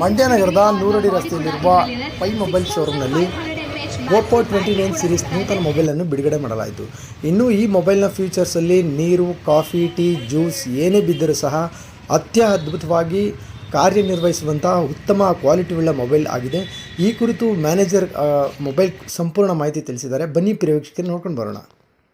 ಮಂಡ್ಯ ನಗರದ ನೂರಡಿ ರಸ್ತೆಯಲ್ಲಿರುವ ಪೈ ಮೊಬೈಲ್ ಶೋರೂಮ್ನಲ್ಲಿ ಓಪೋ ಟ್ವೆಂಟಿ ನೈನ್ ಸೀರೀಸ್ ನೂತನ ಮೊಬೈಲನ್ನು ಬಿಡುಗಡೆ ಮಾಡಲಾಯಿತು. ಇನ್ನು ಈ ಮೊಬೈಲ್ನ ಫೀಚರ್ಸಲ್ಲಿ ನೀರು ಕಾಫಿ ಟೀ ಜ್ಯೂಸ್ ಏನೇ ಬಿದ್ದರೂ ಸಹ ಅತ್ಯ ಅದ್ಭುತವಾಗಿ ಕಾರ್ಯನಿರ್ವಹಿಸುವಂತಹ ಉತ್ತಮ ಕ್ವಾಲಿಟಿ ಉಳ್ಳ ಮೊಬೈಲ್ ಆಗಿದೆ. ಈ ಕುರಿತು ಮ್ಯಾನೇಜರ್ ಮೊಬೈಲ್ ಸಂಪೂರ್ಣ ಮಾಹಿತಿ ತಿಳಿಸಿದ್ದಾರೆ. ಬನ್ನಿ ಪರಿವೀಕ್ಷಕರು ನೋಡ್ಕೊಂಡು ಬರೋಣ.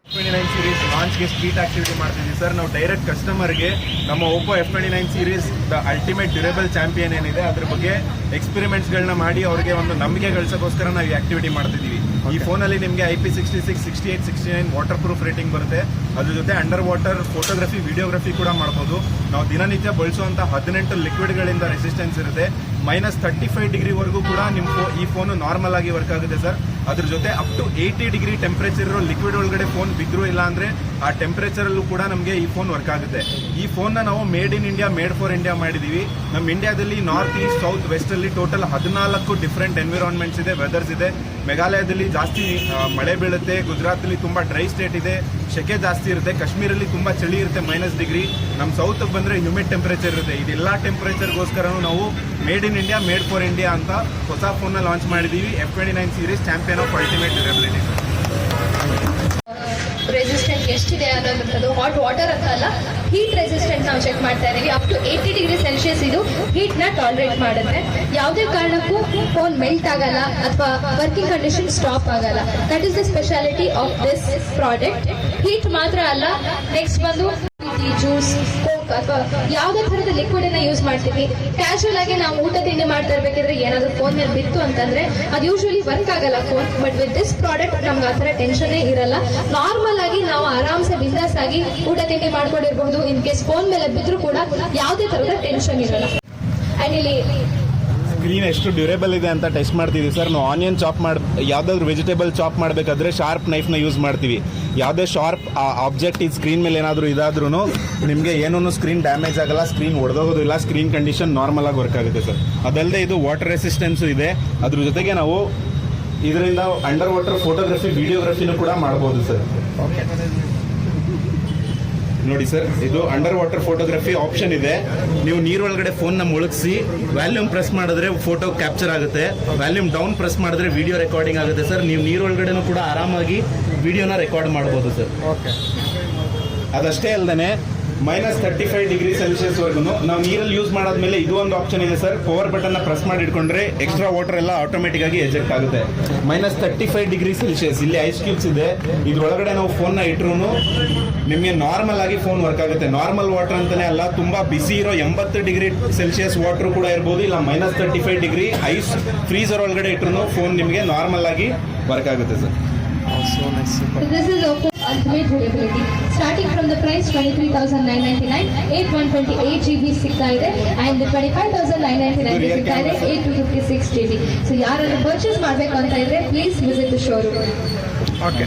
ಟ್ವೆಂಟಿ ನೈನ್ ಸೀರೀಸ್ ಲಾಂಚ್ಗೆ ಸ್ಟ್ರೀಟ್ ಆಕ್ಟಿವಿಟಿ ಮಾಡ್ತಿದ್ದೀವಿ ಸರ್ ನಾವು ಡೈರೆಕ್ಟ್ ಕಸ್ಟಮರ್ಗೆ ನಮ್ಮ Oppo F twenty nine series the ultimate durable champion ಏನಿದೆ, ಅದ್ರ ಬಗ್ಗೆ ಎಕ್ಸ್ಪೆರಿಮೆಂಟ್ಸ್ಗಳನ್ನ ಮಾಡಿ ಅವ್ರಿಗೆ ಒಂದು ನಂಬಿಕೆ ಗಳಿಸೋಕ್ಕೋಸ್ಕರ ನಾವು ಈ ಆಕ್ಟಿವಿಟಿ ಮಾಡ್ತಿದ್ದೀವಿ. ಈ ಫೋನಲ್ಲಿ ನಿಮಗೆ I P sixty six sixty eight sixty nine waterproof rating ಬರುತ್ತೆ. ಅದ್ರ ಜೊತೆ ಅಂಡರ್ ವಾಟರ್ ಫೋಟೋಗ್ರಫಿ ವಿಡಿಯೋಗ್ರಫಿ ಕೂಡ ಮಾಡ್ಬೋದು. ನಾವು ದಿನನಿತ್ಯ ಬಳಸುವಂಥ ಹದಿನೆಂಟು ಲಿಕ್ವಿಡ್ಗಳಿಂದ ರೆಸಿಸ್ಟೆನ್ಸ್ ಇರುತ್ತೆ. ಮೈನಸ್ ತರ್ಟಿ ಫೈವ್ ಡಿಗ್ರಿವರೆಗೂ ಕೂಡ ನಿಮ್ಮ ಫೋ ಈ ಫೋನು ನಾರ್ಮಲ್ ಆಗಿ ವರ್ಕ್ ಆಗುತ್ತೆ ಸರ್ ಅದ್ರ ಜೊತೆ up to eighty degree temperature ಇರೋ ಲಿಕ್ವಿಡ್ ಒಳಗಡೆ ಫೋನ್ ಬಿದ್ರು ಇಲ್ಲ ಅಂದ್ರೆ ಆ ಟೆಂಪರೇಚರ್ ಅಲ್ಲೂ ಕೂಡ ನಮಗೆ ಈ ಫೋನ್ ವರ್ಕ್ ಆಗುತ್ತೆ. ಈ ಫೋನ್ ನಾವು made in India made for India ಮಾಡಿದೀವಿ. ನಮ್ಮ ಇಂಡಿಯಾದಲ್ಲಿ ನಾರ್ತ್ ಈಸ್ಟ್ ಸೌತ್ ವೆಸ್ಟ್ ಅಲ್ಲಿ ಟೋಟಲ್ ಹದಿನಾಲ್ಕು ಡಿಫ್ರೆಂಟ್ ಎನ್ವಿರಾನ್ಮೆಂಟ್ಸ್ ಇದೆ ವೆದರ್ಸ್ ಇದೆ. ಮೇಘಾಲಯದಲ್ಲಿ ಜಾಸ್ತಿ ಮಳೆ ಬೀಳುತ್ತೆ ಗುಜರಾತಲ್ಲಿ ತುಂಬಾ ಡ್ರೈ ಸ್ಟೇಟ್ ಇದೆ, ಸೆಕೆ ಜಾಸ್ತಿ ಇರುತ್ತೆ ಕಾಶ್ಮೀರಲ್ಲಿ ತುಂಬಾ ಚಳಿ ಇರುತ್ತೆ ಮೈನಸ್ ಡಿಗ್ರಿ ನಮ್ಮ ಸೌತ್ ಬಂದ್ರೆ ಹ್ಯೂಮಿಡ್ ಟೆಂಪರೇಚರ್ ಇರುತ್ತೆ. ಇದೆಲ್ಲ ಟೆಂಪರೇಚರ್ಗೋಸ್ಕರನೂ ನಾವು made in India made for India ಅಂತ ಹೊಸ ಫೋನ್ನ ಲಾಂಚ್ ಮಾಡಿದೀವಿ. F twenty nine series champion of ultimate durability ಎಷ್ಟಿದೆ ಅನ್ನೋದಂಥದ್ದು ಹಾಟ್ ವಾಟರ್ ಅಂತ ಅಲ್ಲ ಹೀಟ್ ರೆಸಿಸ್ಟೆಂಟ್ ನಾವು ಚೆಕ್ ಮಾಡ್ತಾ ಇದೀವಿ up to eighty degree Celsius ಇದು ಹೀಟ್ನ ಟಾಲರೇಟ್ ಮಾಡುತ್ತೆ. ಯಾವುದೇ ಕಾರಣಕ್ಕೂ ಫೋನ್ ಮೆಲ್ಟ್ ಆಗಲ್ಲ ಅಥವಾ ವರ್ಕಿಂಗ್ ಕಂಡೀಷನ್ ಸ್ಟಾಪ್ ಆಗಲ್ಲ. That is the speciality of this product heat ಮಾತ್ರ ಅಲ್ಲ ನೆಕ್ಸ್ಟ್ ಬಂದು ಜ್ಯೂಸ್ ಕೋಕ್ ಅಥವಾ ಯಾವುದೇ ತರದ ಲಿಕ್ವಿಡ್ ಅನ್ನ ಯೂಸ್ ಮಾಡ್ತೀವಿ. ಕ್ಯಾಶುವಲ್ ಆಗಿ ನಾವು ಊಟ ತಿಂಡಿ ಮಾಡ್ತಾ ಇರ್ಬೇಕಿದ್ರೆ ಏನಾದ್ರು ಫೋನ್ ಮೇಲೆ ಬಿತ್ತು ಅಂತಂದ್ರೆ ಅದು ಯೂಶುವಲಿ ವರ್ಕ್ ಆಗಲ್ಲ phone but with this product ನಮ್ಗೆ ಆ ಥರ ಟೆನ್ಷನ್ನೇ ಇರಲ್ಲ. ನಾರ್ಮಲ್ ಆಗಿ ನಾವು ಆರಾಮ್ಸೆ ಬಿಸ್ನೆಸ್ ಆಗಿ ಊಟ ತಿಂಡಿ ಮಾಡ್ಕೊಂಡಿರ್ಬಹುದು. ಇನ್ ಕೇಸ್ ಫೋನ್ ಮೇಲೆ ಬಿದ್ರು ಕೂಡ ಯಾವುದೇ ತರದ ಟೆನ್ಷನ್ ಇರಲ್ಲ. ಅಂಡ್ ಇಲ್ಲಿ ಸ್ಕ್ರೀನ್ ಎಷ್ಟು ಡ್ಯೂರೇಬಲ್ ಇದೆ ಅಂತ ಟೆಸ್ಟ್ ಮಾಡ್ತೀವಿ ಸರ್ ನಾವು ಆನಿಯನ್ ಚಾಪ್ ಮಾಡಿ, ಯಾವುದಾದ್ರು ವೆಜಿಟೇಬಲ್ ಚಾಪ್ ಮಾಡಬೇಕಾದ್ರೆ ಶಾರ್ಪ್ ನೈಫ್ನ ಯೂಸ್ ಮಾಡ್ತೀವಿ. ಯಾವುದೇ ಶಾರ್ಪ್ ಆಬ್ಜೆಕ್ಟ್ ಈ ಸ್ಕ್ರೀನ್ ಮೇಲೆ ಏನಾದರೂ ಇದಾದ್ರೂ ನಿಮಗೆ ಏನೂ ಸ್ಕ್ರೀನ್ ಡ್ಯಾಮೇಜ್ ಆಗಲ್ಲ ಸ್ಕ್ರೀನ್ ಒಡೆದೋಗೋದಿಲ್ಲ ಸ್ಕ್ರೀನ್ ಕಂಡೀಷನ್ ನಾರ್ಮಲ್ ಆಗಿ ವರ್ಕ್ ಆಗುತ್ತೆ ಸರ್ ಅದಲ್ಲದೆ ಇದು ವಾಟರ್ ರೆಸಿಸ್ಟೆನ್ಸು ಇದೆ. ಅದ್ರ ಜೊತೆಗೆ ನಾವು ಇದರಿಂದ ಅಂಡರ್ ವಾಟರ್ ಫೋಟೋಗ್ರಫಿ ವಿಡಿಯೋಗ್ರಫಿನೂ ಕೂಡ ಮಾಡ್ಬೋದು ಸರ್ ನೋಡಿ ಸರ್ ಇದು ಅಂಡರ್ ವಾಟರ್ ಫೋಟೋಗ್ರಫಿ ಆಪ್ಷನ್ ಇದೆ. ನೀವು ನೀರೊಳಗಡೆ ಫೋನ್ನ ಮುಳುಗಿಸಿ ವ್ಯಾಲ್ಯೂಮ್ ಪ್ರೆಸ್ ಮಾಡಿದ್ರೆ ಫೋಟೋ ಕ್ಯಾಪ್ಚರ್ ಆಗುತ್ತೆ. ವ್ಯಾಲ್ಯೂಮ್ ಡೌನ್ ಪ್ರೆಸ್ ಮಾಡಿದ್ರೆ ವಿಡಿಯೋ ರೆಕಾರ್ಡಿಂಗ್ ಆಗುತ್ತೆ ಸರ್. ನೀವು ನೀರೊಳಗಡೆನೂ ಕೂಡ ಆರಾಮಾಗಿ ವಿಡಿಯೋನ ರೆಕಾರ್ಡ್ ಮಾಡ್ಬೋದು ಸರ್. ಓಕೆ ಅದಷ್ಟೇ ಅಲ್ಲದೆ minus thirty five degree Celsius ವರ್ಗು ನಾವು ನೀರಲ್ಲಿ ಯೂಸ್ ಮಾಡಾದ್ಮೇಲೆ ಇದು ಒಂದು ಆಪ್ಷನ್ ಇದೆ ಸರ್. ಪವರ್ ಬಟನ್ನ ಪ್ರೆಸ್ ಮಾಡಿ ಇಟ್ಕೊಂಡ್ರೆ ಎಕ್ಸ್ಟ್ರಾ ವಾಟರ್ ಎಲ್ಲ ಆಟೋಮೆಟಿಕ್ ಆಗಿ ಎಜೆಕ್ಟ್ ಆಗುತ್ತೆ. Minus thirty five degree celsius ಇಲ್ಲಿ ಐಸ್ ಕ್ಯೂಬ್ಸ್ ಇದೆ. ಇದ್ರೊಳಗಡೆ ನಾವು ಫೋನ್ನ ಇಟ್ರು ನಿಮಗೆ ನಾರ್ಮಲ್ ಆಗಿ ಫೋನ್ ವರ್ಕ್ ಆಗುತ್ತೆ. ನಾರ್ಮಲ್ ವಾಟರ್ ಅಂತಲೇ ಅಲ್ಲ ತುಂಬಾ ಬಿಸಿ ಇರೋ ಎಂಬತ್ತು ಡಿಗ್ರಿ ಸೆಲ್ಸಿಯಸ್ ವಾಟರ್ ಕೂಡ ಇರ್ಬೋದು. ಇಲ್ಲ minus thirty five degree ice freezer ಒಳಗಡೆ ಇಟ್ರು ಫೋನ್ ನಿಮಗೆ ನಾರ್ಮಲ್ ಆಗಿ ವರ್ಕ್ ಆಗುತ್ತೆ sir. So nice super This is Oppo Ultimate Durability. Starting from the price 23,999, 8128 GB ಸಿಗ್ತಾ ಇದೆ and 25,999 ಸಿಗ್ತಾ ಇದೆ 8256 GB. ಸೊ ಯಾರಾದ್ರೂ ಪರ್ಚೇಸ್ ಮಾಡಬೇಕು ಅಂತ ಇದ್ರೆ please visit the showroom okay